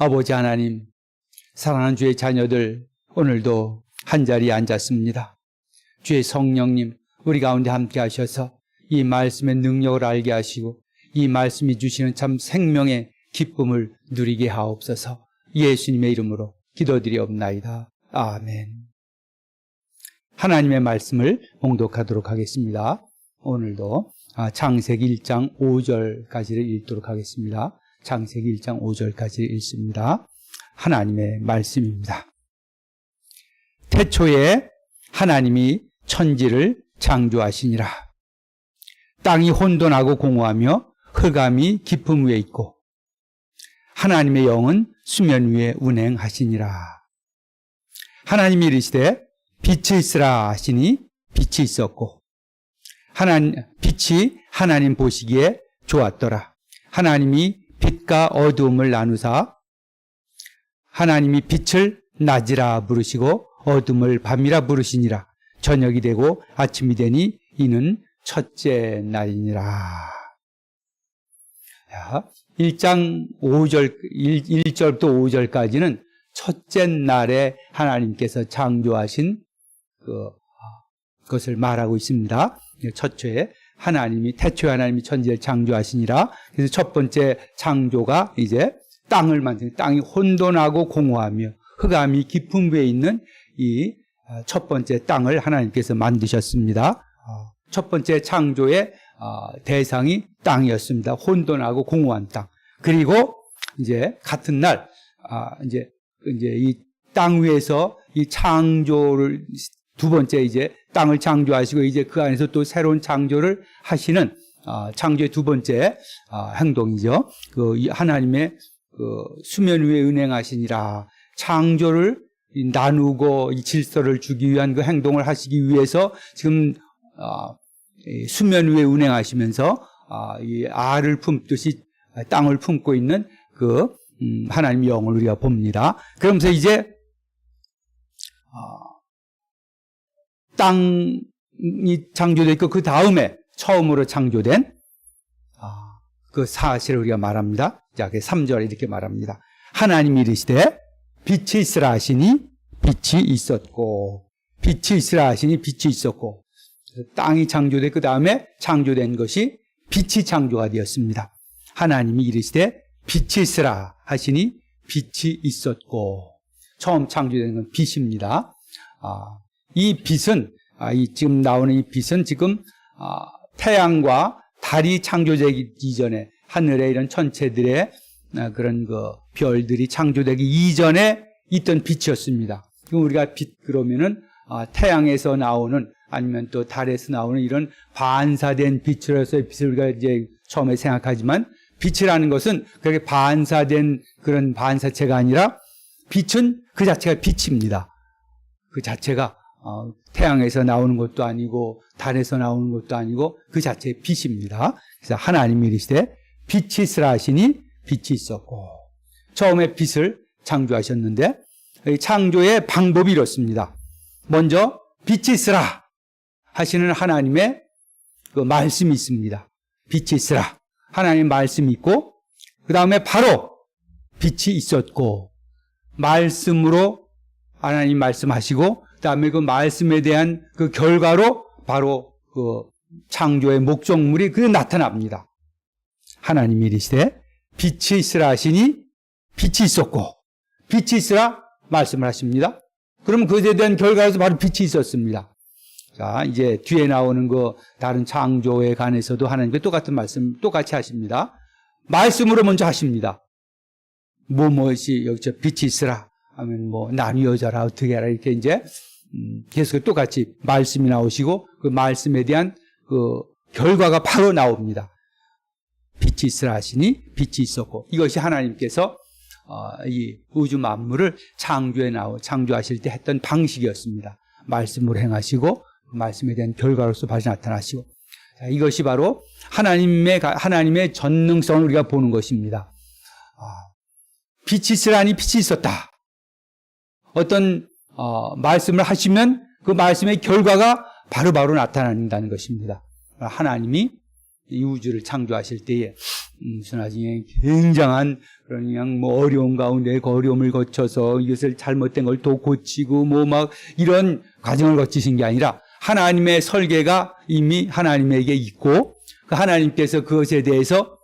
아버지 하나님, 사랑하는 주의 자녀들, 오늘도 한 자리에 앉았습니다. 주의 성령님, 우리 가운데 함께 하셔서 이 말씀의 능력을 알게 하시고 이 말씀이 주시는 참 생명의 기쁨을 누리게 하옵소서 예수님의 이름으로 기도드리옵나이다. 아멘. 하나님의 말씀을 봉독하도록 하겠습니다. 오늘도 아, 창세기 1장 5절까지를 읽도록 하겠습니다. 창세기 1장 5절까지 읽습니다. 하나님의 말씀입니다. 태초에 하나님이 천지를 창조하시니라. 땅이 혼돈하고 공허하며 흑암이 깊음 위에 있고 하나님의 영은 수면 위에 운행하시니라. 하나님이 이르시되 빛이 있으라 하시니 빛이 있었고 하나님 빛이 하나님 보시기에 좋았더라. 하나님이 빛과 어두움을 나누사 하나님이 빛을 낮이라 부르시고 어둠을 밤이라 부르시니라. 저녁이 되고 아침이 되니 이는 첫째 날이니라. 자, 1장 5절, 1, 절부터 5절까지는 첫째 날에 하나님께서 창조하신 그, 것을 말하고 있습니다. 첫째, 하나님이, 태초에 하나님이 천지를 창조하시니라. 그래서 첫 번째 창조가 이제 땅을 만드는, 땅이 혼돈하고 공허하며 흑암이 깊은 위에 있는 이 첫 번째 땅을 하나님께서 만드셨습니다. 첫 번째 창조의 대상이 땅이었습니다. 혼돈하고 공허한 땅. 그리고 이제 같은 날, 이제, 이제 이 땅 위에서 이 창조를 두 번째 이제 땅을 창조하시고 이제 그 안에서 또 새로운 창조를 하시는 창조의 두 번째 행동이죠. 그 하나님의 그 수면 위에 은행하시니라 창조를 나누고 이 질서를 주기 위한 그 행동을 하시기 위해서 지금 수면 위에 운행하시면서 이 알을 품듯이 땅을 품고 있는 그 음, 하나님 영을 우리가 봅니다. 그러면서 이제 땅이 창조됐고 그 다음에 처음으로 창조된 그 사실을 우리가 말합니다. 자, 그 3절 이렇게 말합니다. 하나님이 이르시되 빛이 있으라 하시니 빛이 있었고 빛이 있으라 하시니 빛이 있었고 땅이 창조된 그 다음에 창조된 것이 빛이 창조가 되었습니다. 하나님이 이르시되 빛이 있으라 하시니 빛이 있었고 처음 창조된 건 빛입니다. 아, 이 빛은 아, 이 지금 나오는 이 빛은 지금 아, 태양과 달이 창조되기 이전에 하늘에 이런 천체들의 아, 그런 그 별들이 창조되기 이전에 있던 빛이었습니다. 그럼 우리가 빛 그러면은 아, 태양에서 나오는 아니면 또 달에서 나오는 이런 반사된 빛으로서의 빛을 우리가 이제 처음에 생각하지만 빛이라는 것은 그렇게 반사된 그런 반사체가 아니라 빛은 그 자체가 빛입니다. 그 자체가 어, 태양에서 나오는 것도 아니고 달에서 나오는 것도 아니고 그 자체의 빛입니다. 그래서 하나님이 이르시되 빛이 있으라 하시니 빛이 있었고 처음에 빛을 창조하셨는데 창조의 방법이 이렇습니다. 먼저 빛이 있으라 하시는 하나님의 그 말씀이 있습니다. 빛이 있으라. 하나님 말씀이 있고 그 다음에 바로 빛이 있었고 말씀으로 하나님 말씀하시고 그 다음에 그 말씀에 대한 그 결과로 바로 그 창조의 목적물이 그 나타납니다. 하나님이 이르시되 빛이 있으라 하시니 빛이 있었고 빛이 있으라 말씀을 하십니다. 그러면 그것에 대한 결과에서 바로 빛이 있었습니다. 자, 이제 뒤에 나오는 그 다른 창조에 관해서도 하나님께 똑같은 말씀 똑같이 하십니다. 말씀으로 먼저 하십니다. 뭐 무엇이 여기서 빛이 있으라 하면 뭐 나뉘어져라 어떻게 하라 이렇게 이제 음, 계속 똑같이 말씀이 나오시고 그 말씀에 대한 그 결과가 바로 나옵니다. 빛이 있으라 하시니 빛이 있었고 이것이 하나님께서 어, 이 우주 만물을 창조해 나오 창조하실 때 했던 방식이었습니다. 말씀으로 행하시고 그 말씀에 대한 결과로서 바로 나타나시고 자, 이것이 바로 하나님의 하나님의 전능성을 우리가 보는 것입니다. 아, 빛이 있으라니 빛이 있었다. 어떤 어, 말씀을 하시면 그 말씀의 결과가 바로바로 바로 나타난다는 것입니다. 하나님이 이 우주를 창조하실 때에 음, 신화중에 굉장한 그런 그냥 뭐 어려운 가운데 그 어려움을 거쳐서 이것을 잘못된 걸 또 고치고 뭐 막 이런 과정을 거치신 게 아니라 하나님의 설계가 이미 하나님에게 있고 그 하나님께서 그것에 대해서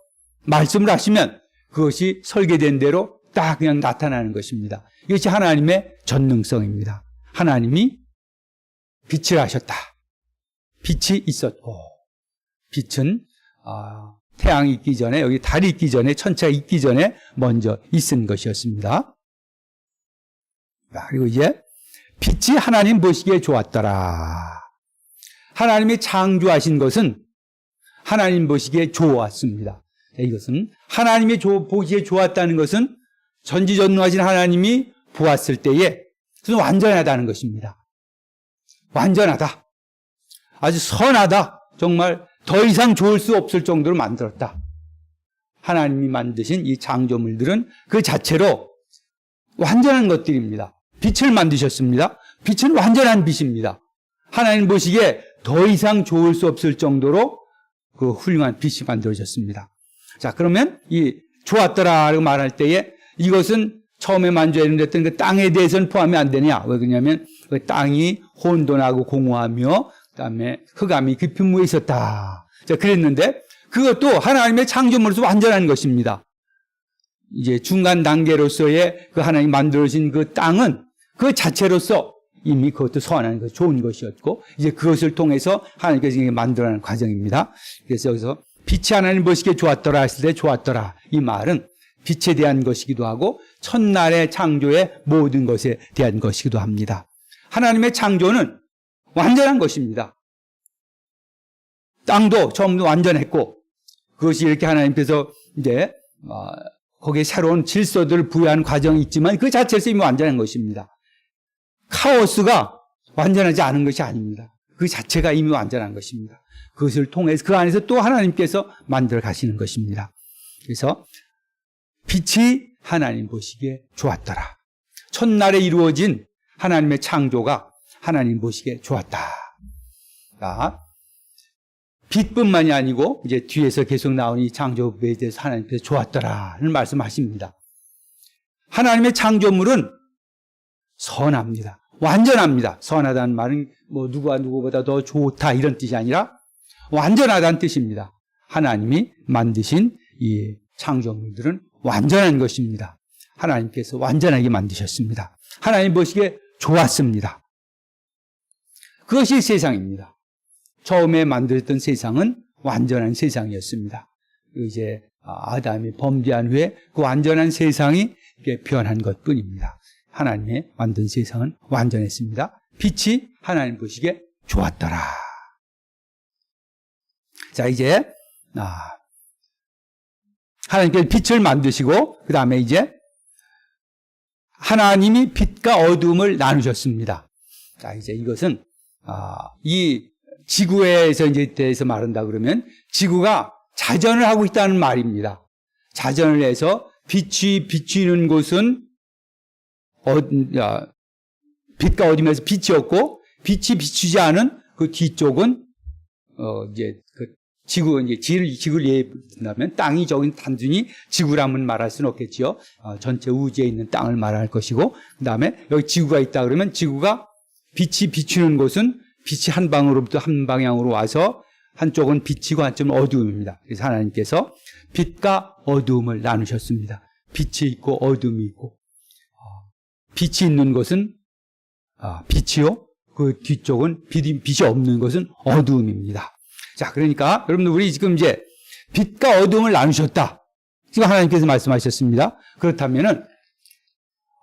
말씀을 하시면 그것이 설계된 대로 딱 그냥 나타나는 것입니다. 이것이 하나님의 전능성입니다. 하나님이 빛을 하셨다. 빛이 있었고 빛은 아, 태양이 있기 전에 여기 달이 있기 전에 천체가 있기 전에 먼저 있은 것이었습니다. 자, 그리고 이제 빛이 하나님 보시기에 좋았더라. 하나님이 창조하신 것은 하나님 보시기에 좋았습니다. 이것은 하나님이 보시기에 좋았다는 것은 전지전능하신 하나님이 보았을 때에 그것은 완전하다는 것입니다. 완전하다. 아주 선하다. 정말 더 이상 좋을 수 없을 정도로 만들었다. 하나님이 만드신 이 창조물들은 그 자체로 완전한 것들입니다. 빛을 만드셨습니다. 빛은 완전한 빛입니다. 하나님 보시기에 더 이상 좋을 수 없을 정도로 그 훌륭한 빛이 만들어졌습니다. 자, 그러면 이 좋았더라라고 말할 때에 이것은 처음에 만져야됐던 그 땅에 대해서는 포함이 안 되냐? 왜 그러냐면 그 땅이 혼돈하고 공허하며 그다음에 흑암이 깊은 무에 있었다. 자, 그랬는데 그것도 하나님의 창조물로서 완전한 것입니다. 이제 중간 단계로서의 그 하나님 만들어진 그 땅은 그 자체로서 이미 그것도 소환하는 것 좋은 것이었고 이제 그것을 통해서 하나님께서 만들어내는 과정입니다. 그래서 여기서 빛이 하나님 보시기에 좋았더라 했을 때 좋았더라 이 말은 빛에 대한 것이기도 하고 첫날의 창조의 모든 것에 대한 것이기도 합니다. 하나님의 창조는 완전한 것입니다. 땅도 처음부터 완전했고 그것이 이렇게 하나님께서 이제 어, 거기에 새로운 질서들을 부여하는 과정이 있지만 그 자체에서 이미 완전한 것입니다. 카오스가 완전하지 않은 것이 아닙니다. 그 자체가 이미 완전한 것입니다. 그것을 통해서 그 안에서 또 하나님께서 만들어 가시는 것입니다. 그래서 빛이 하나님 보시기에 좋았더라. 첫날에 이루어진 하나님의 창조가 하나님 보시기에 좋았다. 자, 빛뿐만이 아니고 이제 뒤에서 계속 나온 이 창조에 대해서 하나님께서 좋았더라는 말씀하십니다. 하나님의 창조물은 선합니다. 완전합니다. 선하다는 말은 뭐 누가 누구보다 더 좋다 이런 뜻이 아니라 완전하다는 뜻입니다. 하나님이 만드신 이 창조물들은 완전한 것입니다. 하나님께서 완전하게 만드셨습니다. 하나님 보시기에 좋았습니다. 그것이 세상입니다. 처음에 만들었던 세상은 완전한 세상이었습니다. 이제 아담이 범죄한 후에 그 완전한 세상이 변한 것 뿐입니다. 하나님의 만든 세상은 완전했습니다. 빛이 하나님 보시기에 좋았더라. 자, 이제, 아, 하나님께서 빛을 만드시고, 그 다음에 이제, 하나님이 빛과 어둠을 나누셨습니다. 자, 이제 이것은, 아, 이 지구에서 이제 대해서 말한다 그러면, 지구가 자전을 하고 있다는 말입니다. 자전을 해서 빛이 비추는 곳은 어, 야, 빛과 어둠에서 빛이 없고 빛이 비추지 않은 그 뒤쪽은 어 이제 그 지구 이제 지를 지구를 예에 든다면 땅이 저긴 단순히 지구라면 말할 수는 없겠지요. 어, 전체 우주에 있는 땅을 말할 것이고 그 다음에 여기 지구가 있다 그러면 지구가 빛이 비추는 곳은 빛이 한 방으로부터 한 방향으로 와서 한쪽은 빛이고 한쪽은 어두움입니다. 그래서 하나님께서 빛과 어두움을 나누셨습니다. 빛이 있고 어둠이 있고 빛이 있는 것은 아, 빛이요. 그 뒤쪽은 빛이 없는 것은 어두움입니다. 자, 그러니까 여러분들 우리 지금 이제 빛과 어두움을 나누셨다. 지금 하나님께서 말씀하셨습니다. 그렇다면은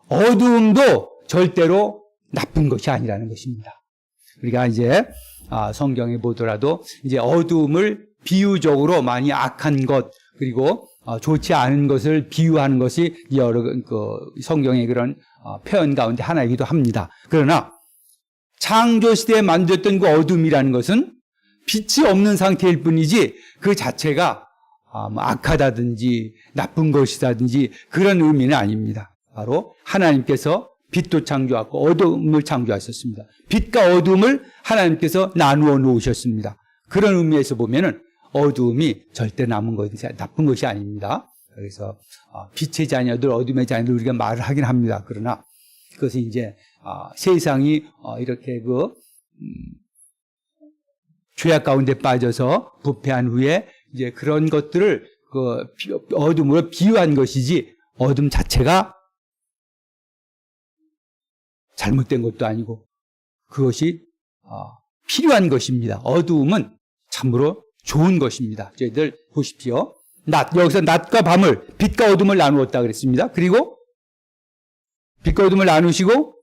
어두움도 절대로 나쁜 것이 아니라는 것입니다. 우리가 이제 아, 성경에 보더라도 이제 어두움을 비유적으로 많이 악한 것 그리고 어, 좋지 않은 것을 비유하는 것이 여러 그 성경의 그런 어, 표현 가운데 하나이기도 합니다. 그러나 창조 시대에 만들었던 그 어둠이라는 것은 빛이 없는 상태일 뿐이지 그 자체가 아, 뭐 악하다든지 나쁜 것이다든지 그런 의미는 아닙니다. 바로 하나님께서 빛도 창조하고 어둠을 창조하셨습니다. 빛과 어둠을 하나님께서 나누어 놓으셨습니다. 그런 의미에서 보면은 어두움이 절대 남은 것이 나쁜 것이 아닙니다. 그래서 어, 빛의 자녀들, 어둠의 자녀들 우리가 말을 하긴 합니다. 그러나 그것은 이제 어, 세상이 어, 이렇게 그 음, 죄악 가운데 빠져서 부패한 후에 이제 그런 것들을 그 비- 어둠으로 비유한 것이지 어둠 자체가 잘못된 것도 아니고 그것이 어, 필요한 것입니다. 어두움은 참으로 좋은 것입니다. 저희들 보십시오. 낮 여기서 낮과 밤을 빛과 어둠을 나누었다 그랬습니다. 그리고 빛과 어둠을 나누시고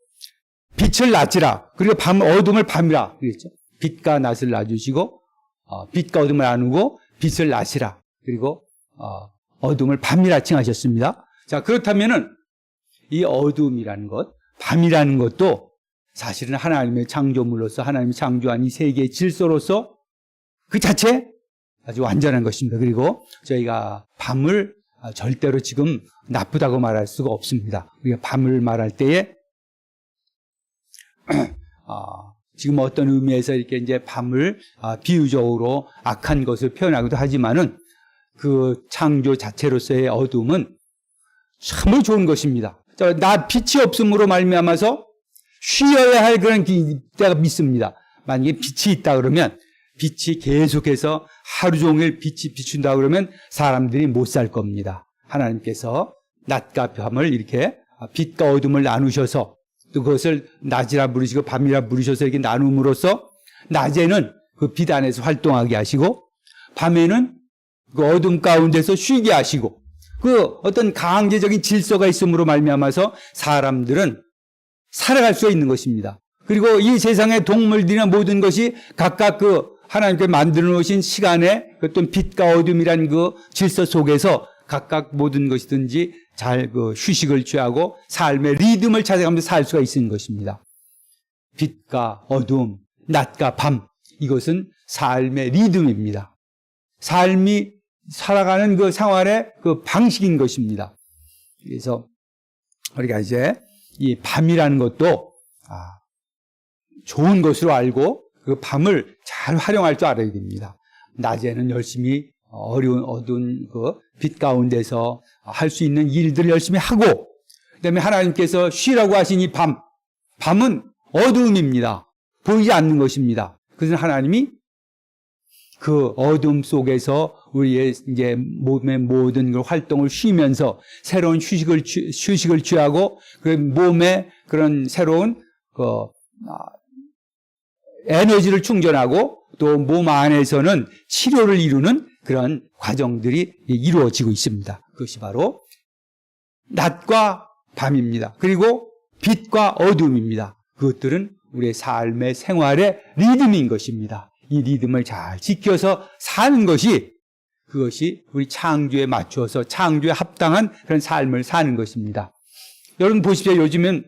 빛을 낮이라 그리고 밤 어둠을 밤이라 그랬죠. 빛과 낮을 놔주시고 어, 빛과 어둠을 나누고 빛을 낮이라 그리고 어, 어둠을 밤이라 칭하셨습니다. 자 그렇다면은 이 어둠이라는 것, 밤이라는 것도 사실은 하나님의 창조물로서 하나님이 창조한 이 세계의 질서로서 그 자체 아주 완전한 것입니다. 그리고 저희가 밤을 아, 절대로 지금 나쁘다고 말할 수가 없습니다. 우리가 밤을 말할 때에 아, 지금 어떤 의미에서 이렇게 이제 밤을 아, 비유적으로 악한 것을 표현하기도 하지만은 그 창조 자체로서의 어둠은 참으로 좋은 것입니다. 자, 나 빛이 없음으로 말미암아서 쉬어야 할 그런 기- 때가 믿습니다. 만약에 빛이 있다 그러면 빛이 계속해서 하루 종일 빛이 비춘다 그러면 사람들이 못 살 겁니다. 하나님께서 낮과 밤을 이렇게 빛과 어둠을 나누셔서 또 그것을 낮이라 부르시고 밤이라 부르셔서 이렇게 나눔으로써 낮에는 그 빛 안에서 활동하게 하시고 밤에는 그 어둠 가운데서 쉬게 하시고 그 어떤 강제적인 질서가 있음으로 말미암아서 사람들은 살아갈 수 있는 것입니다. 그리고 이 세상의 동물들이나 모든 것이 각각 그 하나님께 만들어 놓으신 시간에 그 어떤 빛과 어둠이란 그 질서 속에서 각각 모든 것이든지 잘 그 휴식을 취하고 삶의 리듬을 찾아가면서 살 수가 있는 것입니다. 빛과 어둠, 낮과 밤 이것은 삶의 리듬입니다. 삶이 살아가는 그 생활의 그 방식인 것입니다. 그래서 우리가 이제 이 밤이라는 것도 아, 좋은 것으로 알고 그 밤을 잘 활용할 줄 알아야 됩니다. 낮에는 열심히 어려운 어두운 그 빛 가운데서 할 수 있는 일들을 열심히 하고 그다음에 하나님께서 쉬라고 하신 이 밤, 밤은 어두움입니다. 보이지 않는 것입니다. 그래서 하나님이 그 어둠 속에서 우리의 이제 몸의 모든 그 활동을 쉬면서 새로운 휴식을 취, 휴식을 취하고 그 몸에 그런 새로운 그 아, 에너지를 충전하고 또 몸 안에서는 치료를 이루는 그런 과정들이 이루어지고 있습니다. 그것이 바로 낮과 밤입니다. 그리고 빛과 어둠입니다. 그것들은 우리의 삶의 생활의 리듬인 것입니다. 이 리듬을 잘 지켜서 사는 것이 그것이 우리 창조에 맞추어서 창조에 합당한 그런 삶을 사는 것입니다. 여러분 보십시오. 요즘은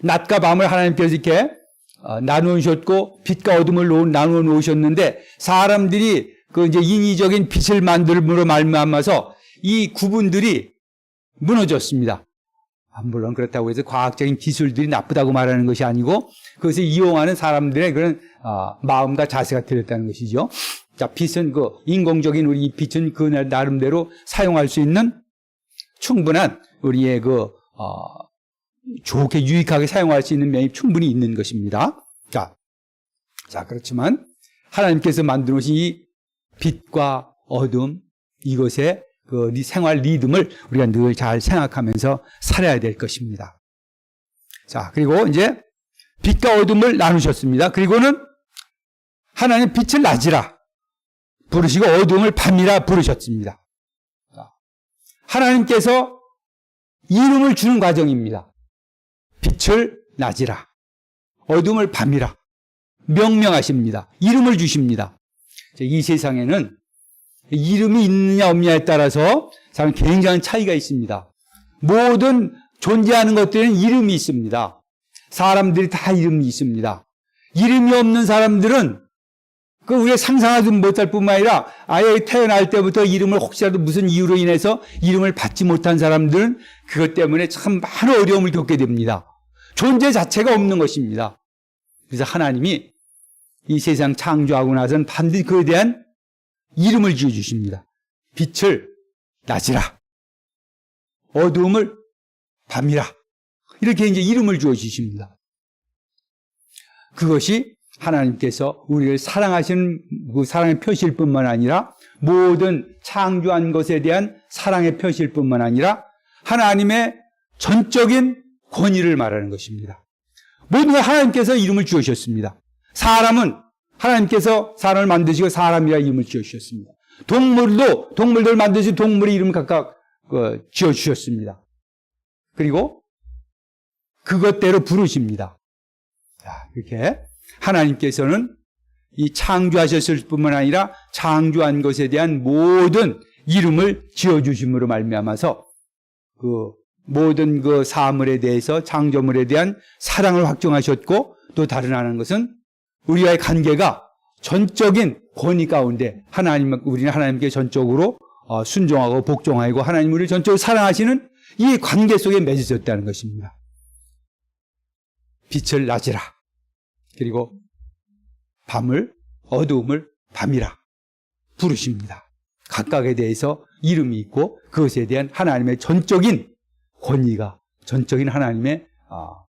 낮과 밤을 하나님께서 이렇게 어, 나누셨고 빛과 어둠을 놓- 나누어 놓으셨는데 사람들이 그 이제 인위적인 빛을 만들므로 말미암아서 이 구분들이 무너졌습니다. 아, 물론 그렇다고 해서 과학적인 기술들이 나쁘다고 말하는 것이 아니고 그것을 이용하는 사람들의 그런 아, 마음과 자세가 틀렸다는 것이죠. 자, 빛은 그 인공적인 우리 이 빛은 그 나름대로 사용할 수 있는 충분한 우리의 그 어, 좋게 유익하게 사용할 수 있는 면이 충분히 있는 것입니다. 자, 자 그렇지만 하나님께서 만들어 놓으신 이 빛과 어둠 이것의 그 리- 생활 리듬을 우리가 늘 잘 생각하면서 살아야 될 것입니다. 자, 그리고 이제 빛과 어둠을 나누셨습니다. 그리고는 하나님 빛을 낮이라 부르시고 어둠을 밤이라 부르셨습니다. 자, 하나님께서 이름을 주는 과정입니다. 빛을 낮이라 어둠을 밤이라 명명하십니다. 이름을 주십니다. 이 세상에는 이름이 있느냐 없느냐에 따라서 사람 굉장한 차이가 있습니다. 모든 존재하는 것들은 이름이 있습니다. 사람들이 다 이름이 있습니다. 이름이 없는 사람들은 그 우리가 상상하지 못할 뿐만 아니라 아예 태어날 때부터 이름을 혹시라도 무슨 이유로 인해서 이름을 받지 못한 사람들은 그것 때문에 참 많은 어려움을 겪게 됩니다. 존재 자체가 없는 것입니다. 그래서 하나님이 이 세상 창조하고 나서는 반드시 그에 대한 이름을 지어 주십니다. 빛을 낮이라. 어두움을 밤이라. 이렇게 이제 이름을 주어 주십니다. 그것이 하나님께서 우리를 사랑하시는 그 사랑의 표시일 뿐만 아니라 모든 창조한 것에 대한 사랑의 표시일 뿐만 아니라 하나님의 전적인 권위를 말하는 것입니다. 모든 걸 하나님께서 이름을 주셨습니다. 사람은 하나님께서 사람을 만드시고 사람이라 이름을 지어주셨습니다. 동물도 동물들 만드신 동물의 이름을 각각 어, 지어주셨습니다. 그리고 그것대로 부르십니다. 자, 이렇게 하나님께서는 이 창조하셨을 뿐만 아니라 창조한 것에 대한 모든 이름을 지어주심으로 말미암아서 그 모든 그 사물에 대해서 창조물에 대한 사랑을 확정하셨고 또 다른 하나는 것은 우리와의 관계가 전적인 권위 가운데 하나님 우리는 하나님께 전적으로 어, 순종하고 복종하고 하나님 우리를 전적으로 사랑하시는 이 관계 속에 맺어졌다는 것입니다. 빛을 낮이라 그리고 밤을 어두움을 밤이라 부르십니다. 각각에 대해서 이름이 있고 그것에 대한 하나님의 전적인 권위가 전적인 하나님의 아,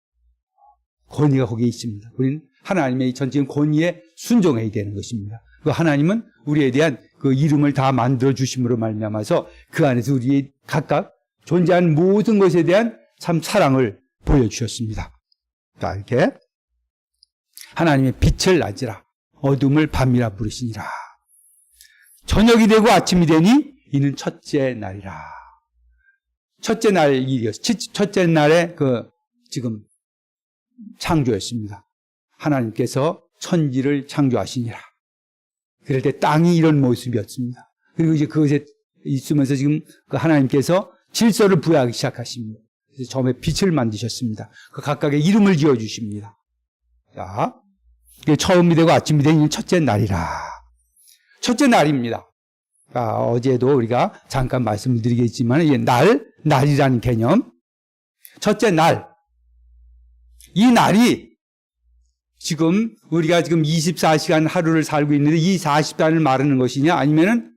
권위가 거기에 있습니다. 우리는 하나님의 전적인 권위에 순종해야 되는 것입니다. 그 하나님은 우리에 대한 그 이름을 다 만들어 주심으로 말미암아서 그 안에서 우리 각각 존재한 모든 것에 대한 참 사랑을 보여주셨습니다. 자 이렇게 하나님의 빛을 낮이라 어둠을 밤이라 부르시니라. 저녁이 되고 아침이 되니 이는 첫째 날이라. 첫째 날 일이었어. 첫째 날에 그 지금 창조였습니다. 하나님께서 천지를 창조하시니라. 그럴 때 땅이 이런 모습이었습니다. 그리고 이제 그것에 있으면서 지금 그 하나님께서 질서를 부여하기 시작하십니다. 그래서 처음에 빛을 만드셨습니다. 그 각각의 이름을 지어 주십니다. 자, 처음이 되고 아침이 되는 첫째 날이라. 첫째 날입니다. 아, 어제도 우리가 잠깐 말씀을 드리겠지만, 이게 날, 날이라는 개념. 첫째 날. 이 날이 지금 우리가 지금 24시간 하루를 살고 있는데 이 40단을 말하는 것이냐 아니면은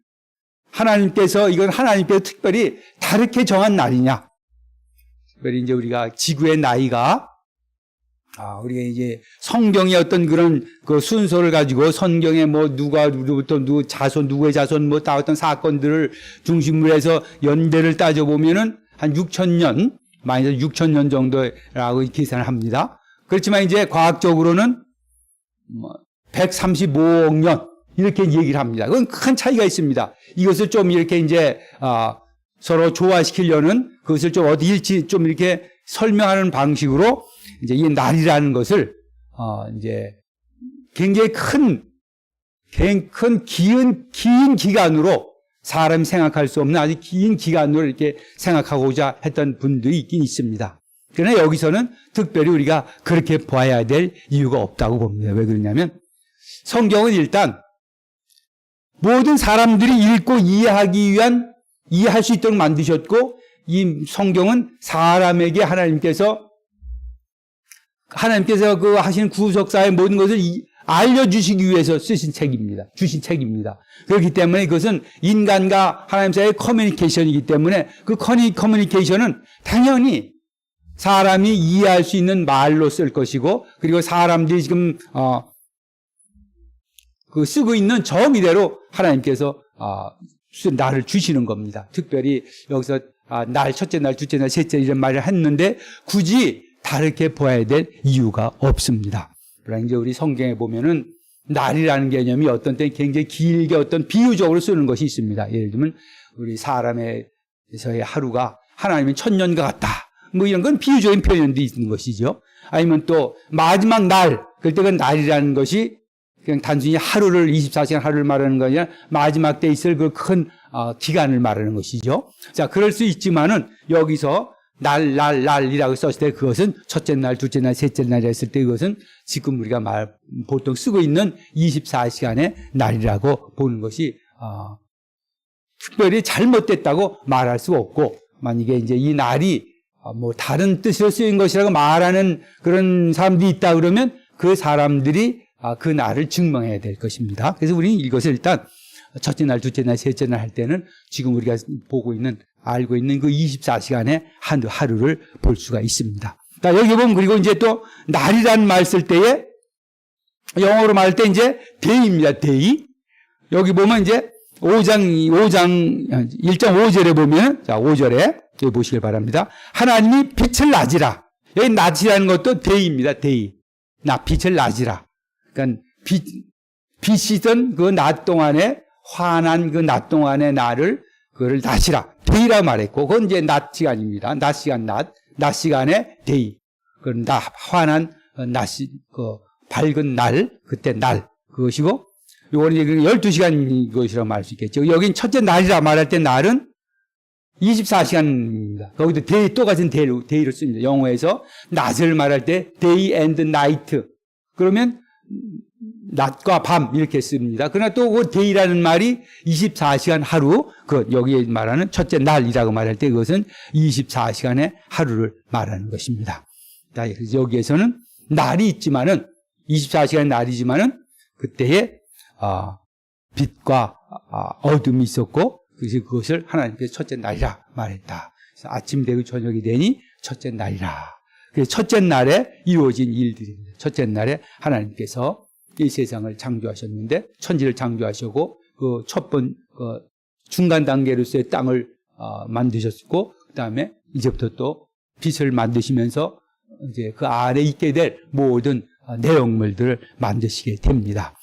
하나님께서 이건 하나님께서 특별히 다르게 정한 날이냐. 특별히 이제 우리가 지구의 나이가 아, 우리가 이제 성경의 어떤 그런 그 순서를 가지고 성경에 뭐 누가 누구부터 누구 자손 누구의 자손 뭐 다 어떤 사건들을 중심으로 해서 연대를 따져 보면은 한 6천 년 마이너스 6천 년 정도라고 계산을 합니다. 그렇지만 이제 과학적으로는 뭐 135억 년 이렇게 얘기를 합니다. 그건 큰 차이가 있습니다. 이것을 좀 이렇게 이제 아, 서로 조화시키려는 그것을 좀 어디 일치 좀 이렇게 설명하는 방식으로 이제 이 날이라는 것을 어 이제 굉장히 큰, 큰 긴, 긴 기간으로 사람이 생각할 수 없는 아주 긴 기간으로 이렇게 생각하고자 했던 분들이 있긴 있습니다. 그러나 여기서는 특별히 우리가 그렇게 봐야 될 이유가 없다고 봅니다. 왜 그러냐면 성경은 일단 모든 사람들이 읽고 이해하기 위한 이해할 수 있도록 만드셨고 이 성경은 사람에게 하나님께서 하나님께서 그 하신 구속사의 모든 것을 알려주시기 위해서 쓰신 책입니다. 주신 책입니다. 그렇기 때문에 그것은 인간과 하나님 사이의 커뮤니케이션이기 때문에 그 커뮤니케이션은 당연히 사람이 이해할 수 있는 말로 쓸 것이고 그리고 사람들이 지금 어, 그 쓰고 있는 정의대로 하나님께서 어, 나를 주시는 겁니다. 특별히 여기서 아, 날 첫째 날, 둘째 날, 셋째 이런 말을 했는데 굳이 다르게 보아야 될 이유가 없습니다. 그러나 이제 우리 성경에 보면은 날이라는 개념이 어떤 때 굉장히 길게 어떤 비유적으로 쓰는 것이 있습니다. 예를 들면 우리 사람에서의 하루가 하나님은 천년과 같다. 뭐 이런 건 비유적인 표현도 있는 것이죠. 아니면 또 마지막 날, 그때가 날이라는 것이 그냥 단순히 하루를 24시간 하루를 말하는 거 아니라 마지막 때 있을 그큰 어, 기간을 말하는 것이죠. 자, 그럴 수 있지만은 여기서 날, 날, 날이라고 썼을 때 그것은 첫째 날, 둘째 날, 셋째 날이 했을 때 그것은 지금 우리가 말, 보통 쓰고 있는 24시간의 날이라고 보는 것이, 어, 특별히 잘못됐다고 말할 수 없고, 만약에 이제 이 날이 어, 뭐 다른 뜻으로 쓰인 것이라고 말하는 그런 사람들이 있다 그러면 그 사람들이 아, 그 날을 증명해야 될 것입니다. 그래서 우리는 이것을 일단 첫째 날, 둘째 날, 셋째 날 할 때는 지금 우리가 보고 있는 알고 있는 그 24시간의 한 하루를 볼 수가 있습니다. 자, 여기 보면 그리고 이제 또 날이란 말 쓸 때에 영어로 말할 때 이제 데이입니다. 데이. 여기 보면 이제 5장 5장 1장 5절에 보면 자, 5절에 여기 보시길 바랍니다. 하나님이 빛을 낮이라. 여기 낮이라는 것도 데이입니다. 데이. 나 빛을 낮이라. 그러니까 빛 빛이던 그 낮 동안에 환한 그 낮 동안의 나를 그를 낮이라. 데이라 말했고 그건 이제 낮 시간입니다. 낮 시간 낮. 낮 시간에 데이. 그건 나 환한 어, 낮 시, 그 밝은 날, 그때 날. 그것이고 요거는 이제 12시간 것이라고 말할 수 있겠죠. 여긴 첫째 날이라 말할 때 날은 24시간입니다. 거기도 데이, 똑같은 데이로, 데이로 씁니다. 영어에서 낮을 말할 때 day and night. 그러면 낮과 밤 이렇게 씁니다. 그러나 또그 데이라는 말이 24시간 하루, 그 여기에 말하는 첫째 날이라고 말할 때 그것은 24시간의 하루를 말하는 것입니다. 여기에서는 날이 있지만은 24시간 날이지만은 그때에 아, 빛과 아, 어둠이 있었고 그래서 그것을 하나님께서 첫째 날이라 말했다. 아침 되고 저녁이 되니 첫째 날이라. 그래서 첫째 날에 이루어진 일들입니다. 첫째 날에 하나님께서 이 세상을 창조하셨는데 천지를 창조하시고 그 첫번 그 중간 단계로서의 땅을 어, 만드셨고 그 다음에 이제부터 또 빛을 만드시면서 이제 그 안에 있게 될 모든 어, 내용물들을 만드시게 됩니다.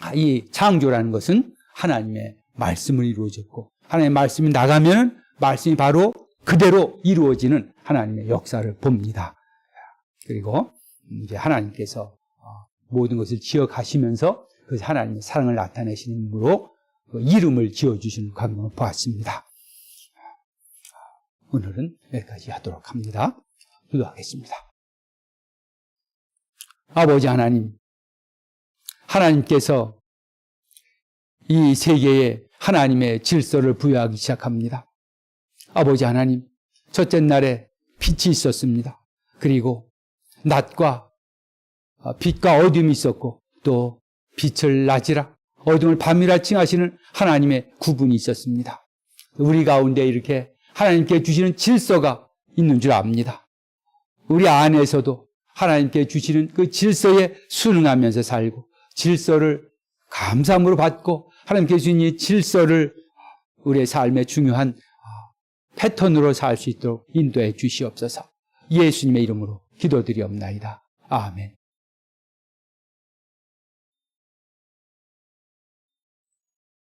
아, 이 창조라는 것은 하나님의 말씀을 이루어졌고 하나님의 말씀이 나가면 말씀이 바로 그대로 이루어지는 하나님의 역사를 봅니다. 그리고 이제 하나님께서 어, 모든 것을 지어 가시면서 그 하나님의 사랑을 나타내시는 힘으로 그 이름을 지어 주시는 광경을 보았습니다. 오늘은 여기까지 하도록 합니다. 기도하겠습니다. 아버지 하나님, 하나님께서 이 세계에 하나님의 질서를 부여하기 시작합니다. 아버지 하나님, 첫째 날에 빛이 있었습니다. 그리고 낮과 어, 빛과 어둠이 있었고 또 빛을 낮이라 어둠을 밤이라 칭하시는 하나님의 구분이 있었습니다. 우리 가운데 이렇게 하나님께 주시는 질서가 있는 줄 압니다. 우리 안에서도 하나님께 주시는 그 질서에 순응하면서 살고 질서를 감사함으로 받고 하나님께 주신 이 질서를 우리의 삶의 중요한 패턴으로 살 수 있도록 인도해 주시옵소서. 예수님의 이름으로 기도드리옵나이다. 아멘.